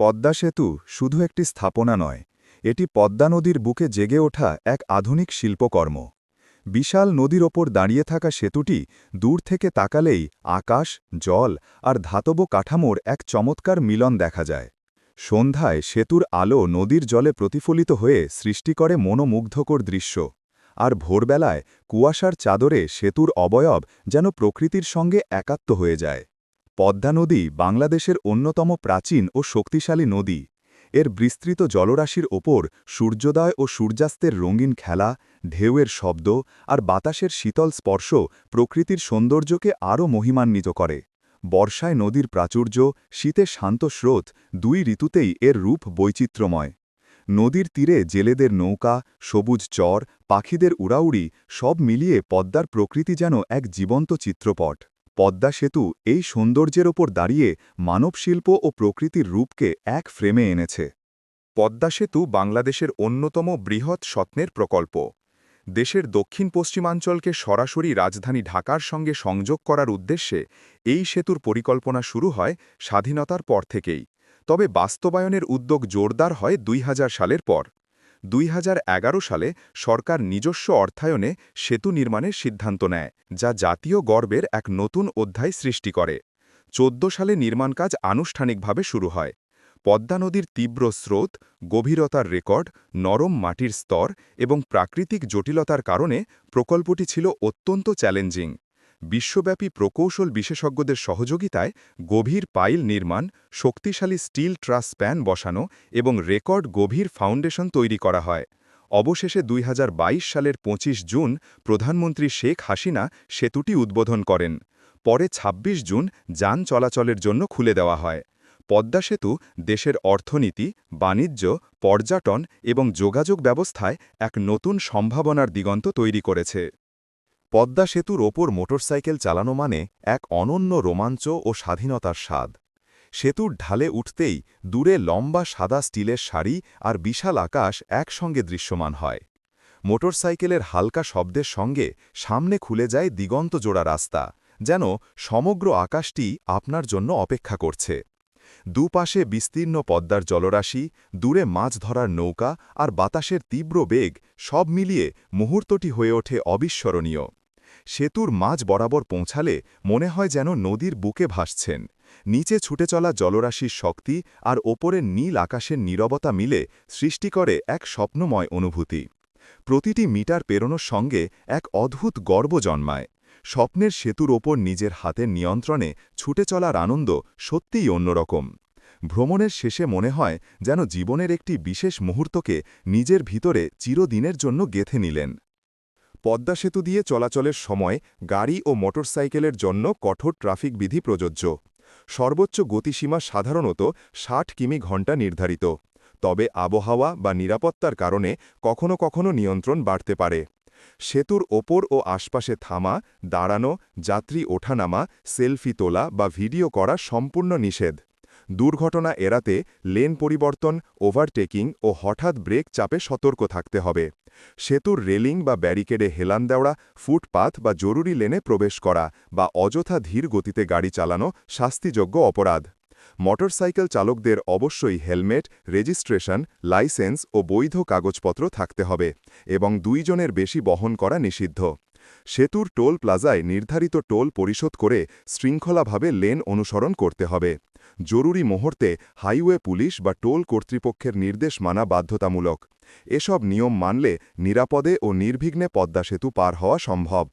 পদ্মা সেতু শুধু একটি স্থাপনা নয়, এটি পদ্মা নদীর বুকে জেগে ওঠা এক আধুনিক শিল্পকর্ম। বিশাল নদীর ওপর দাঁড়িয়ে থাকা সেতুটি দূর থেকে তাকালেই আকাশ, জল আর ধাতব কাঠামোর এক চমৎকার মিলন দেখা যায়। সন্ধ্যায় সেতুর আলো নদীর জলে প্রতিফলিত হয়ে সৃষ্টি করে মনোমুগ্ধকর দৃশ্য। আর ভোরবেলায় কুয়াশার চাদরে সেতুর অবয়ব যেন প্রকৃতির সঙ্গে একাত্ম হয়ে যায়। পদ্মা নদী বাংলাদেশের অন্যতম প্রাচীন ও শক্তিশালী নদী। এর বিস্তৃত জলরাশির ওপর সূর্যোদয় ও সূর্যাস্তের রঙিন খেলা, ঢেউয়ের শব্দ আর বাতাসের শীতল স্পর্শ প্রকৃতির সৌন্দর্যকে আরও মহিমান্বিত করে। বর্ষায় নদীর প্রাচুর্য, শীতে শান্ত স্রোত দুই ঋতুতেই এর রূপ বৈচিত্র্যময়। নদীর তীরে জেলেদের নৌকা, সবুজ চর, পাখিদের উড়াউড়ি সব মিলিয়ে পদ্মার প্রকৃতি যেন এক জীবন্ত চিত্রপট। পদ্মা সেতু এই সৌন্দর্যের ওপর দাঁড়িয়ে মানবশিল্প ও প্রকৃতির রূপকে এক ফ্রেমে এনেছে। পদ্মা সেতু বাংলাদেশের অন্যতম বৃহৎ স্বপ্নের প্রকল্প। দেশের দক্ষিণ পশ্চিমাঞ্চলকে সরাসরি রাজধানী ঢাকার সঙ্গে সংযোগ করার উদ্দেশ্যে এই সেতুর পরিকল্পনা শুরু হয় স্বাধীনতার পর থেকেই। তবে বাস্তবায়নের উদ্যোগ জোরদার হয় দুই হাজার সালের পর। দুই হাজার এগারো সালে সরকার নিজস্ব অর্থায়নে সেতু নির্মাণের সিদ্ধান্ত নেয়, যা জাতীয় গর্বের এক নতুন অধ্যায় সৃষ্টি করে। চোদ্দ সালে নির্মাণ কাজ আনুষ্ঠানিকভাবে শুরু হয়। পদ্মা নদীর তীব্র স্রোত, গভীরতার রেকর্ড, নরম মাটির স্তর এবং প্রাকৃতিক জটিলতার কারণে প্রকল্পটি ছিল অত্যন্ত চ্যালেঞ্জিং। বিশ্বব্যাপী প্রকৌশল বিশেষজ্ঞদের সহযোগিতায় গভীর পাইল নির্মাণ, শক্তিশালী স্টিল ট্রাস স্প্যান বসানো এবং রেকর্ড গভীর ফাউন্ডেশন তৈরি করা হয়। অবশেষে দুই হাজার বাইশ সালের ২৫ জুন প্রধানমন্ত্রী শেখ হাসিনা সেতুটি উদ্বোধন করেন। পরে ২৬ জুন যান চলাচলের জন্য খুলে দেওয়া হয়। পদ্মা সেতু দেশের অর্থনীতি, বাণিজ্য, পর্যটন এবং যোগাযোগ ব্যবস্থায় এক নতুন সম্ভাবনার দিগন্ত তৈরি করেছে। পদ্মা সেতুর ওপর মোটরসাইকেল চালানো মানে এক অনন্য রোমাঞ্চ ও স্বাধীনতার স্বাদ। সেতুর ঢালে উঠতেই দূরে লম্বা সাদা স্টিলের শাড়ি আর বিশাল আকাশ একসঙ্গে দৃশ্যমান হয়। মোটরসাইকেলের হালকা শব্দের সঙ্গে সামনে খুলে যায় দিগন্ত জোড়া রাস্তা, যেন সমগ্র আকাশটি আপনার জন্য অপেক্ষা করছে। দুপাশে বিস্তীর্ণ পদ্মার জলরাশি, দূরে মাছ ধরার নৌকা আর বাতাসের তীব্র বেগ সব মিলিয়ে মুহূর্তটি হয়ে ওঠে অবিস্মরণীয়। সেতুর মাঝ বরাবর পৌঁছালে মনে হয় যেন নদীর বুকে ভাসছেন। নিচে ছুটে চলা জলরাশির শক্তি আর ওপরের নীল আকাশের নীরবতা মিলে সৃষ্টি করে এক স্বপ্নময় অনুভূতি। প্রতিটি মিটার পেরোনোর সঙ্গে এক অদ্ভুত গর্ব জন্মায়। স্বপ্নের সেতুর ওপর নিজের হাতের নিয়ন্ত্রণে ছুটে চলার আনন্দ সত্যিই অন্যরকম। ভ্রমণের শেষে মনে হয় যেন জীবনের একটি বিশেষ মুহূর্তকে নিজের ভিতরে চিরদিনের জন্য গেথে নিলেন। পদ্মা সেতু দিয়ে চলাচলের সময় গাড়ি ও মোটরসাইকেলের জন্য কঠোর ট্রাফিক বিধি প্রযোজ্য। সর্বোচ্চ গতিসীমা সাধারণত ষাট কিমি ঘণ্টা নির্ধারিত। তবে আবহাওয়া বা নিরাপত্তার কারণে কখনো কখনো নিয়ন্ত্রণ বাড়তে পারে। সেতুর ওপর ও আশপাশে থামা, দাঁড়ানো, যাত্রী ওঠানামা, সেলফি তোলা বা ভিডিও করা সম্পূর্ণ নিষেধ। দুর্ঘটনা এড়াতে লেন পরিবর্তন, ওভারটেকিং ও হঠাৎ ব্রেক চাপে সতর্ক থাকতে হবে। সেতুর রেলিং বা ব্যারিকেডে হেলান দেওয়া, ফুটপাথ বা জরুরি লেনে প্রবেশ করা বা অযথা ধীর গতিতে গাড়ি চালানো শাস্তিযোগ্য অপরাধ। মোটরসাইকেল চালকদের অবশ্যই হেলমেট, রেজিস্ট্রেশন, লাইসেন্স ও বৈধ কাগজপত্র থাকতে হবে এবং দুইজনের বেশি বহন করা নিষিদ্ধ। সেতুর টোল প্লাজায় নির্ধারিত টোল পরিশোধ করে শৃঙ্খলাভাবে লেন অনুসরণ করতে হবে। জরুরি মুহূর্তে হাইওয়ে পুলিশ বা টোল কর্তৃপক্ষের নির্দেশ মানা বাধ্যতামূলক। এসব নিয়ম মানলে নিরাপদে ও নির্বিঘ্নে পদ্মা সেতু পার হওয়া সম্ভব।